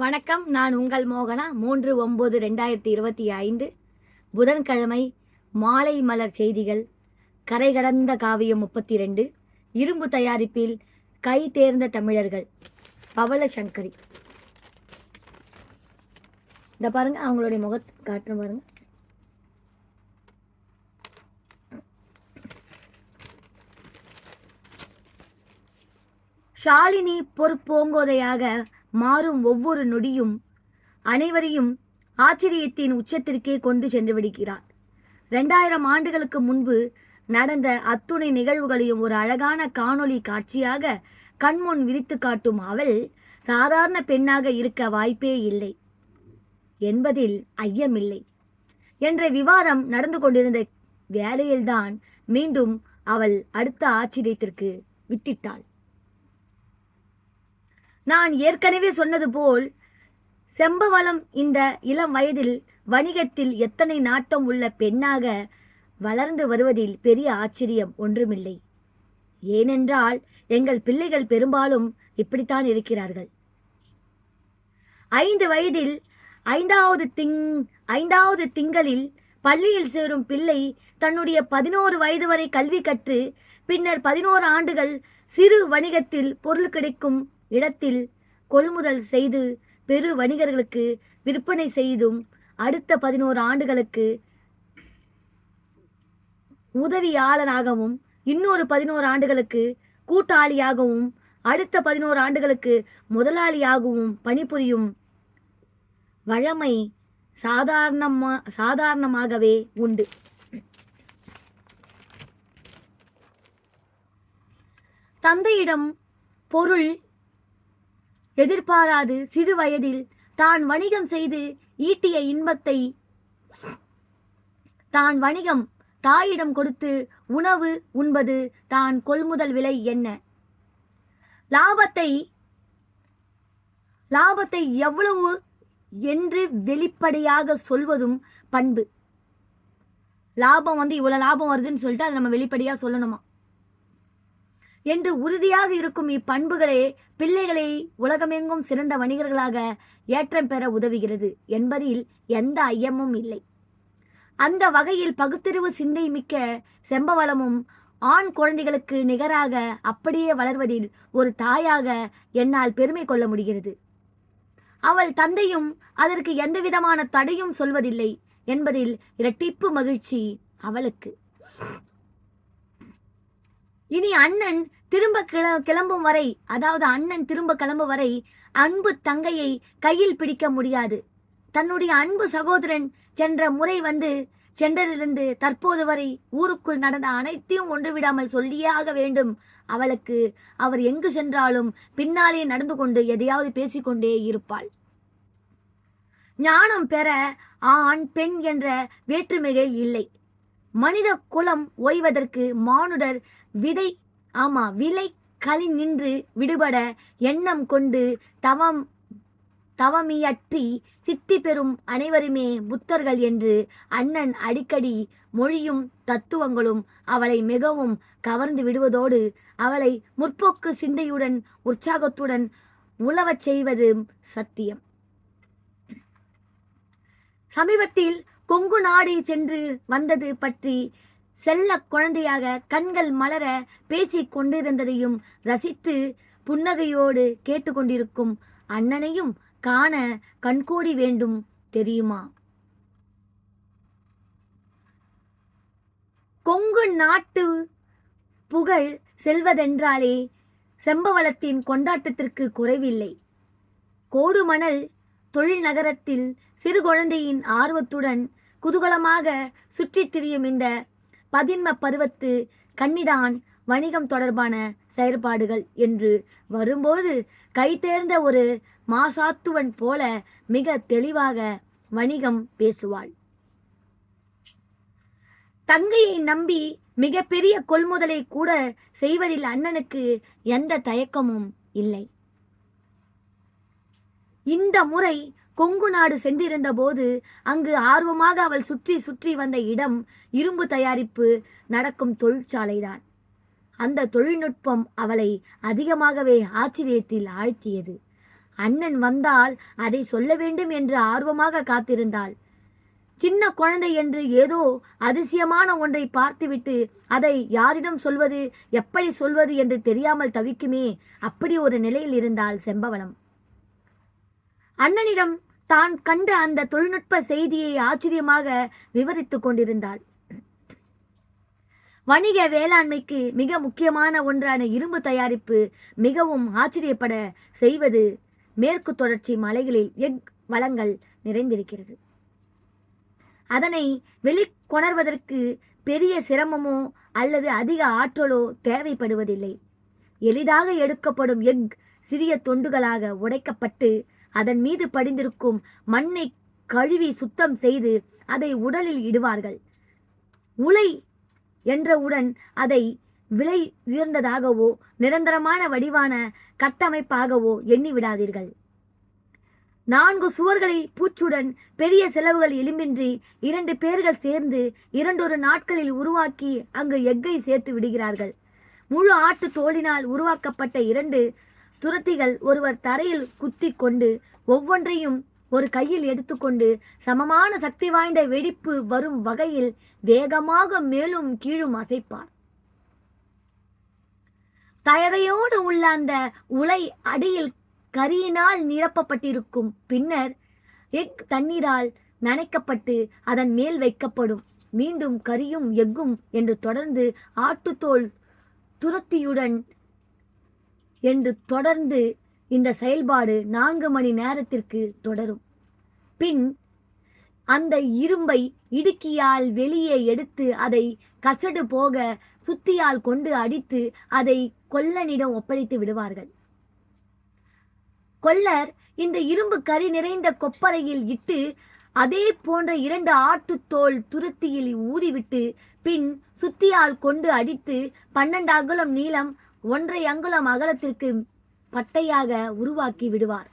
வணக்கம் நான் உங்கள் மோகனா. மூன்று ஒம்பது ரெண்டாயிரத்தி இருபத்தி ஐந்து. புதன்கிழமை மாலை மலர் செய்திகள். கரை கடந்த காவியம் முப்பத்தி ரெண்டு இரும்பு தயாரிப்பில் கை தேர்ந்த தமிழர்கள். பவள சங்கரி இந்த பாருங்க அவங்களுடைய முகத்தை காட்டுற பாருங்க. ஷாலினி பொறுப்போங்கோதையாக மாறும் ஒவ்வொரு நொடியும் அனைவரையும் ஆச்சரியத்தின் உச்சத்திற்கே கொண்டு சென்று விடுகிறார். ரெண்டாயிரம் ஆண்டுகளுக்கு முன்பு நடந்த அத்துணை நிகழ்வுகளையும் ஒரு அழகான காணொளி காட்சியாக கண்முன் விரித்து காட்டும் அவள் சாதாரண பெண்ணாக இருக்க வாய்ப்பே இல்லை. என்பதில் ஐயமில்லை. என்ற விவாதம் நடந்து கொண்டிருந்த வேளையில்தான் மீண்டும் அவள் அடுத்த ஆச்சரியத்திற்கு வித்திட்டாள். நான் ஏற்கனவே சொன்னது போல் செம்பவளம் இந்த இளம் வயதில் வணிகத்தில் எத்தனை நாட்டம் உள்ள பெண்ணாக வளர்ந்து வருவதில் பெரிய ஆச்சரியம் ஒன்றுமில்லை. ஏனென்றால் எங்கள் பிள்ளைகள் பெரும்பாலும் இப்படித்தான் இருக்கிறார்கள். ஐந்து வயதில் ஐந்தாவது திங் ஐந்தாவது திங்களில் பள்ளியில் சேரும் பிள்ளை தன்னுடைய பதினோரு வயது வரை கல்வி கற்று பின்னர் பதினோரு ஆண்டுகள் சிறு வணிகத்தில் பொருள் கிடைக்கும் இடத்தில் கொள்முதல் செய்து பெரு வணிகர்களுக்கு விற்பனை செய்தும் அடுத்த பதினோரு ஆண்டுகளுக்கு உதவியாளராகவும் இன்னொரு பதினோரு ஆண்டுகளுக்கு கூட்டாளியாகவும் அடுத்த பதினோரு ஆண்டுகளுக்கு முதலாளியாகவும் பணிபுரியும் வழமை சாதாரணமா சாதாரணமாகவே உண்டு. தந்தையிடம் பொருள் எதிர்பாராது சிறு வயதில் தான் வணிகம் செய்து ஈட்டிய இன்பத்தை தான் வணிகம் தாயிடம் கொடுத்து உணவு உண்பது தான் கொள்முதல் விலை என்ன? லாபத்தை லாபத்தை எவ்வளவு என்று வெளிப்படையாக சொல்வதும் பண்பு. லாபம் வந்து இவ்வளோ லாபம் வருதுன்னு சொல்லிட்டு அதை நம்ம வெளிப்படையாக சொல்லணுமா? என்று உறுதியாக இருக்கும் இப்பண்புகளே பிள்ளைகளை உலகமெங்கும் சிறந்த வணிகர்களாக ஏற்றம் பெற உதவுகிறது என்பதில் எந்த ஐயமும் இல்லை. அந்த வகையில் பகுத்தறிவு சிந்தை மிக்க செம்பவளமும் ஆண் குழந்தைகளுக்கு நிகராக அப்படியே வளர்வதில் ஒரு தாயாக என்னால் பெருமை கொள்ள முடிகிறது. அவள் தந்தையும் அதற்கு எந்தவிதமான தடையும் சொல்வதில்லை என்பதில் இரட்டிப்பு மகிழ்ச்சி அவளுக்கு. இனி அண்ணன் திரும்ப கிள கிளம்பும் வரை அதாவது அண்ணன் திரும்ப கிளம்பும் வரை அன்பு தங்கையை கையில் பிடிக்க முடியாது. தன்னுடைய அன்பு சகோதரன் சென்ற முறை வந்து சென்றதிலிருந்து தற்போது வரை ஊருக்குள் நடந்த அனைத்தையும் ஒன்று விடாமல் சொல்லியே ஆக வேண்டும். அவளுக்கு அவர் எங்கு சென்றாலும் பின்னாலே நடந்து கொண்டு எதையாவது பேசிக்கொண்டே இருப்பாள். ஞானம் பெற ஆண் பெண் என்ற வேற்றுமைகள் இல்லை. மனித குலம் ஓய்வதற்கு மானுடர் விதை ஆமா விலை களி நின்று விடுபட எண்ணம் கொண்டு தவம் தவமியற்றி சித்தி பெறும் அனைவருமே புத்தர்கள் என்று அண்ணன் அடிக்கடி மொழியும் தத்துவங்களும் அவளை மிகவும் கவர்ந்து விடுவதோடு அவளை முற்போக்கு சிந்தையுடன் உற்சாகத்துடன் உழவச் செய்வதும் சத்தியம். சமீபத்தில் கொங்கு நாடு சென்று வந்தது பற்றி செல்ல குழந்தையாக கண்கள் மலர பேசி கொண்டிருந்ததையும் ரசித்து புன்னகையோடு கேட்டுக்கொண்டிருக்கும் அண்ணனையும் காண கண்கூடி வேண்டும் தெரியுமா? கொங்கு நாட்டு புகழ் செல்வதென்றாலே செம்பவளத்தின் கொண்டாட்டத்திற்கு குறைவில்லை. கோடுமணல் தொழில் நகரத்தில் சிறு குழந்தையின் ஆர்வத்துடன் குதூகலமாக சுற்றித் திரியும் இந்த பதின்ம பருவத்து கன்னிதான் வணிகம் தொடர்பான செயற்பாடுகள் என்று வரும்போது கைதேர்ந்த ஒரு மாசாத்துவன் போல மிக தெளிவாக வணிகம் பேசுவாள். தங்கையை நம்பி மிகப்பெரிய கொள்முதலை கூட செய்வதில் அண்ணனுக்கு எந்த தயக்கமும் இல்லை. இந்த முறை கொங்கு நாடு சென்றிருந்த போது அங்கு ஆர்வமாக அவள் சுற்றி சுற்றி வந்த இடம் இரும்பு தயாரிப்பு நடக்கும் தொழிற்சாலைதான். அந்த தொழில்நுட்பம் அவளை அதிகமாகவே ஆச்சரியத்தில் ஆழ்த்தியது. அண்ணன் வந்தால் அதை சொல்ல வேண்டும் என்று ஆர்வமாக காத்திருந்தாள். சின்ன குழந்தை என்று ஏதோ அதிசயமான ஒன்றை பார்த்துவிட்டு அதை யாரிடம் சொல்வது எப்படி சொல்வது என்று தெரியாமல் தவிக்குமே அப்படி ஒரு நிலையில் இருந்தால் செம்பவளம் அண்ணனிடம் தான் கண்ட அந்த தொழில்நுட்ப செய்தியை ஆச்சரியமாக விவரித்துக் கொண்டிருந்தாள். வணிக வேளாண்மைக்கு மிக முக்கியமான ஒன்றான இரும்பு தயாரிப்பு மிகவும் ஆச்சரியப்பட செய்வது மேற்கு தொடர்ச்சி மலைகளில் எக் வளங்கள் நிறைந்திருக்கிறது. அதனை வெளிக்கொணர்வதற்கு பெரிய சிரமமோ அல்லது அதிக ஆற்றலோ தேவைப்படுவதில்லை. எளிதாக எடுக்கப்படும் எக் சிறிய துண்டுகளாக உடைக்கப்பட்டு அதன் மீது படிந்திருக்கும் மண்ணை கழுவி சுத்தம் செய்து அதை உடலில் இடுவார்கள். உலை என்றவுடன் அதை விலை உயர்ந்ததாகவோ நிரந்தரமான வடிவான கட்டமைப்பாகவோ எண்ணி விடாதீர்கள் நான்கு சுவர்களை பூச்சுடன் பெரிய செலவுகள் எலும்பின்றி இரண்டு பேர்கள் சேர்ந்து இரண்டொரு நாட்களில் உருவாக்கி அங்கு எக்கை சேர்த்து விடுகிறார்கள். முழு ஆட்டு தோளினால் உருவாக்கப்பட்ட இரண்டு துரத்திகள் ஒருவர் தரையில் குத்தி கொண்டு ஒவ்வொன்றையும் ஒரு கையில் எடுத்துக்கொண்டு சமமான சக்தி வாய்ந்த வெடிப்பு வரும் வகையில் வேகமாக மேலும் கீழும் அசைப்பார். தயரையோடு உள்ள அந்த உலை அடியில் கரியினால் நிரப்பப்பட்டிருக்கும். பின்னர் எக் தண்ணீரால் நனைக்கப்பட்டு அதன் மேல் வைக்கப்படும். மீண்டும் கரியும் எக்கும் என்று தொடர்ந்து ஆட்டுத்தோல் துரத்தியுடன் என்று தொடர்ந்து இந்த செயல்பாடு நான்கு மணி நேரத்திற்கு தொடரும். பின் அந்த இரும்பை இடுக்கியால் வெளியே எடுத்து அதை கசடு போக சுத்தியால் கொண்டு அடித்து அதை கொல்லனிடம் ஒப்படைத்து விடுவார்கள். கொல்லர் இந்த இரும்பு கரி நிறைந்த கொப்பரையில் இட்டு அதே போன்ற இரண்டு ஆட்டுத்தோல் துருத்தியில் ஊதிவிட்டு பின் சுத்தியால் கொண்டு அடித்து பன்னெண்டு அங்குலம் நீளம் ஒன்றை அங்குலம் அகலத்திற்கு பட்டையாக உருவாக்கி விடுவார்.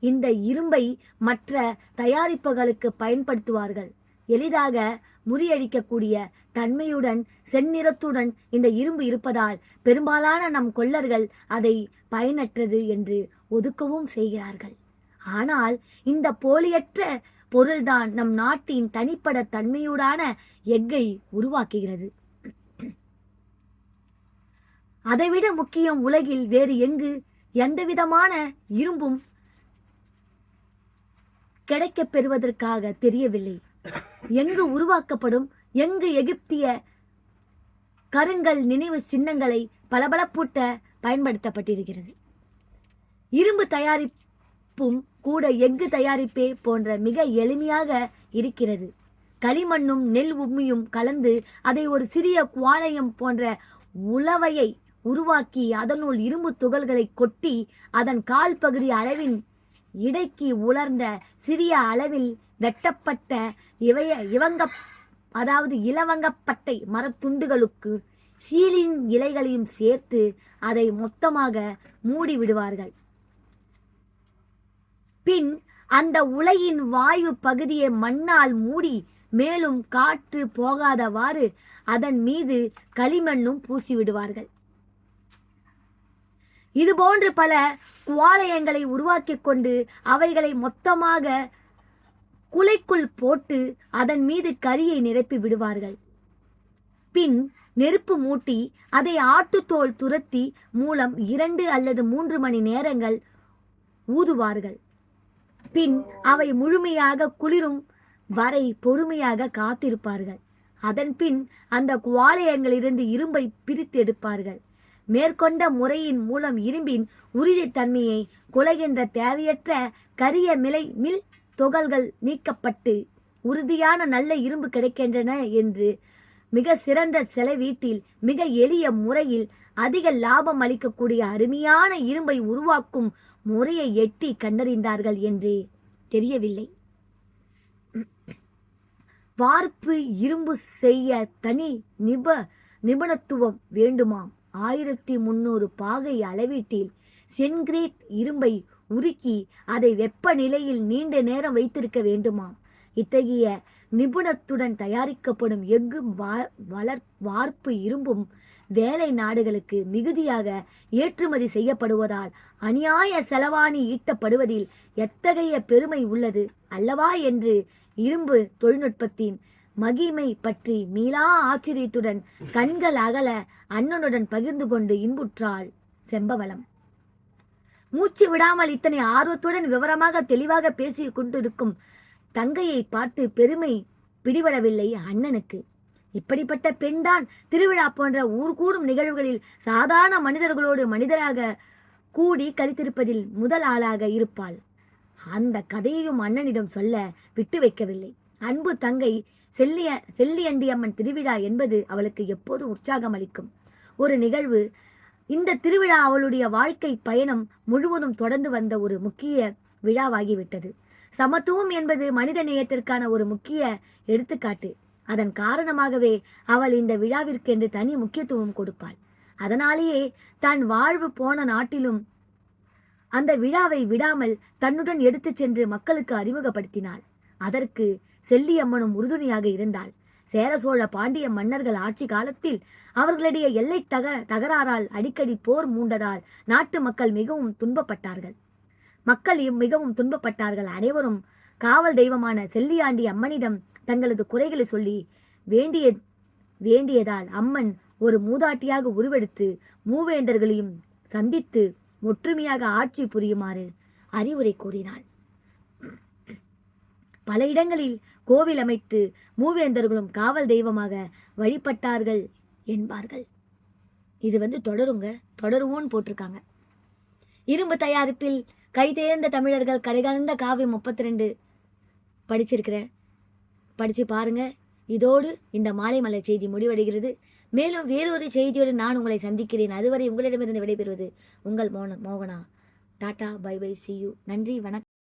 இந்த இரும்பை மற்ற தயாரிப்புகளுக்கு பயன்படுத்துவார்கள். எளிதாக முறியடிக்கக்கூடிய தன்மையுடன் செந்நிறத்துடன் இந்த இரும்பு இருப்பதால் பெரும்பாலான நம் கொல்லர்கள் அதை பயனற்றது என்று ஒதுக்கவும் செய்கிறார்கள். ஆனால் இந்த போலியற்ற பொருள்தான் நம் நாட்டின் தனிப்பட தன்மையுடான எக்கை உருவாக்குகிறது. அதைவிட முக்கியம் உலகில் வேறு எங்கு எந்தவிதமான இரும்பும் கிடைக்கப் பெறுவதற்காக தெரியவில்லை. எங்கு உருவாக்கப்படும் எங்கு எகிப்திய கருங்கல் நினைவு சின்னங்களை பளபளப்பூட்ட பயன்படுத்தப்பட்டிருக்கிறது. இரும்பு தயாரிப்பும் கூட எஃகு தயாரிப்பே போன்ற மிக எளிமையாக இருக்கிறது. களிமண்ணும் நெல் உம்மியும் கலந்து அதை ஒரு சிறிய குவாலயம் போன்ற உலவையை உருவாக்கி அதனுள் இரும்பு துகள்களை கொட்டி அதன் கால் பகுதி அளவின் இடைக்கு உலர்ந்த சிறிய அளவில் வெட்டப்பட்ட இவைய இவங்க அதாவது இலவங்கப்பட்டை மரத்துண்டுகளுக்கு சீலின் இலைகளையும் சேர்த்து அதை மொத்தமாக மூடி விடுவார்கள். பின் அந்த உலையின் வாயு பகுதியை மண்ணால் மூடி மேலும் காற்று போகாதவாறு அதன் மீது களிமண்ணும் பூசி விடுவார்கள். இதுபோன்று பல குவாலயங்களை உருவாக்கி கொண்டு அவைகளை மொத்தமாக குலைக்குள் போட்டு அதன் மீது கரியை நிரப்பி விடுவார்கள். பின் நெருப்பு மூட்டி அதை ஆட்டுத்தோல் துரத்தி மூலம் இரண்டு அல்லது மூன்று மணி நேரங்கள் ஊதுவார்கள். பின் அவை முழுமையாக குளிரும் வரை பொறுமையாக காத்திருப்பார்கள். அதன் பின் அந்த குவாலயங்களிலிருந்து இரும்பை பிரித்தெடுப்பார்கள். மேற்கொண்ட முறையின் மூலம் இரும்பின் உறுதித்தன்மையை குலைகின்ற தேவையற்ற கரிய மிலை மில் துகள்கள் நீக்கப்பட்டு உறுதியான நல்ல இரும்பு கிடைக்கின்றன என்று மிக சிறந்த செலவீட்டில் மிக எளிய முறையில் அதிக லாபம் அளிக்கக்கூடிய அருமையான இரும்பை உருவாக்கும் முறையை எட்டி கண்டறிந்தார்கள் என்று தெரியவில்லை. வார்ப்பு இரும்பு செய்ய தனி நிப நிபுணத்துவம் வேண்டுமாம். ஆயிரத்தி முந்நூறு பாகை அளவீட்டில் சென்கிரேட் இரும்பை உருக்கி அதை வெப்பநிலையில் நீண்ட நேரம் வைத்திருக்க வேண்டுமாம். இத்தகைய நிபுணத்துடன் தயாரிக்கப்படும் எஃகு வா வளர் வார்ப்பு இரும்பும் வேலை நாடுகளுக்கு மிகுதியாக ஏற்றுமதி செய்யப்படுவதால் அநியாய செலவாணி ஈட்டப்படுவதில் எத்தகைய பெருமை உள்ளது அல்லவா என்று இரும்பு தொழில்நுட்பத்தின் மகிமை பற்றி மீளா ஆச்சரியத்துடன் கண்கள் அகல அண்ணனுடன் பகிர்ந்து கொண்டு இன்புற்றாள் செம்பவளம். மூச்சு விடாமல் இத்தனை ஆர்வத்துடன் விவரமாக தெளிவாக பேசி கொண்டிருக்கும் தங்கையை பார்த்து பெருமை பிடிபடவில்லை அண்ணனுக்கு. இப்படிப்பட்ட பெண்தான் திருவிழா போன்ற ஊர் கூடும் நிகழ்வுகளில் சாதாரண மனிதர்களோடு மனிதராக கூடி கழித்திருப்பதில் முதல் ஆளாக இருப்பாள். அந்த கதையையும் அண்ணனிடம் சொல்ல விட்டு வைக்கவில்லை. அன்பு தங்கை செல்லிய செல்லியண்டியம்மன் திருவிழா என்பது அவளுக்கு எப்போதும் உற்சாகம் அளிக்கும்? ஒரு நிகழ்வு இந்த திருவிழா அவளுடைய வாழ்க்கை பயணம் முழுவதும் தொடர்ந்து வந்த ஒரு முக்கிய விழாவாகிவிட்டது. சமத்துவம் என்பது மனித நேயத்திற்கான ஒரு முக்கிய எடுத்துக்காட்டு. அதன் காரணமாகவே அவள் இந்த விழாவிற்கென்று தனி முக்கியத்துவம் கொடுப்பாள். அதனாலேயே தான் வாழ்வு போன நாட்டிலும் அந்த விழாவை விடாமல் தன்னுடன் எடுத்துச் சென்று மக்களுக்கு அறிமுகப்படுத்தினாள். அதற்கு செல்லியம்மனும் உறுதுணையாக இருந்தாள். சேர சோழ பாண்டிய மன்னர்கள் ஆட்சி காலத்தில் அவர்களுடைய எல்லை தக தகராறால் அடிக்கடி போர் மூண்டதால் நாட்டு மக்கள் மிகவும் துன்பப்பட்டார்கள். மக்கள் மிகவும் துன்பப்பட்டார்கள். அனைவரும் காவல் தெய்வமான செல்லியாண்டி அம்மனிடம் தங்களது குறைகளை சொல்லி வேண்டிய வேண்டியதால் அம்மன் ஒரு மூதாட்டியாக உருவெடுத்து மூவேந்தர்களையும் சந்தித்து ஒற்றுமையாக ஆட்சி புரியுமாறு அறிவுரை கூறினாள். பல இடங்களில் கோவில் அமைத்து மூவேந்தர்களும் காவல் தெய்வமாக வழிபட்டார்கள் என்பார்கள். இது வந்து தொடருங்க. தொடருவோன்னு போட்டிருக்காங்க. இரும்பு தயாரிப்பில் கைதேர்ந்த தமிழர்கள் கடைகலந்த காவியம் முப்பத்தி ரெண்டு படிச்சிருக்கிறேன். படித்து பாருங்க. இதோடு இந்த மாலை மலர் செய்தி முடிவடைகிறது. மேலும் வேறொரு செய்தியோடு நான் உங்களை சந்திக்கிறேன். அதுவரை உங்களிடமிருந்து விடைபெறுவது உங்கள் மோன மோகனா. Tata bye bye see you. நன்றி வணக்கம்.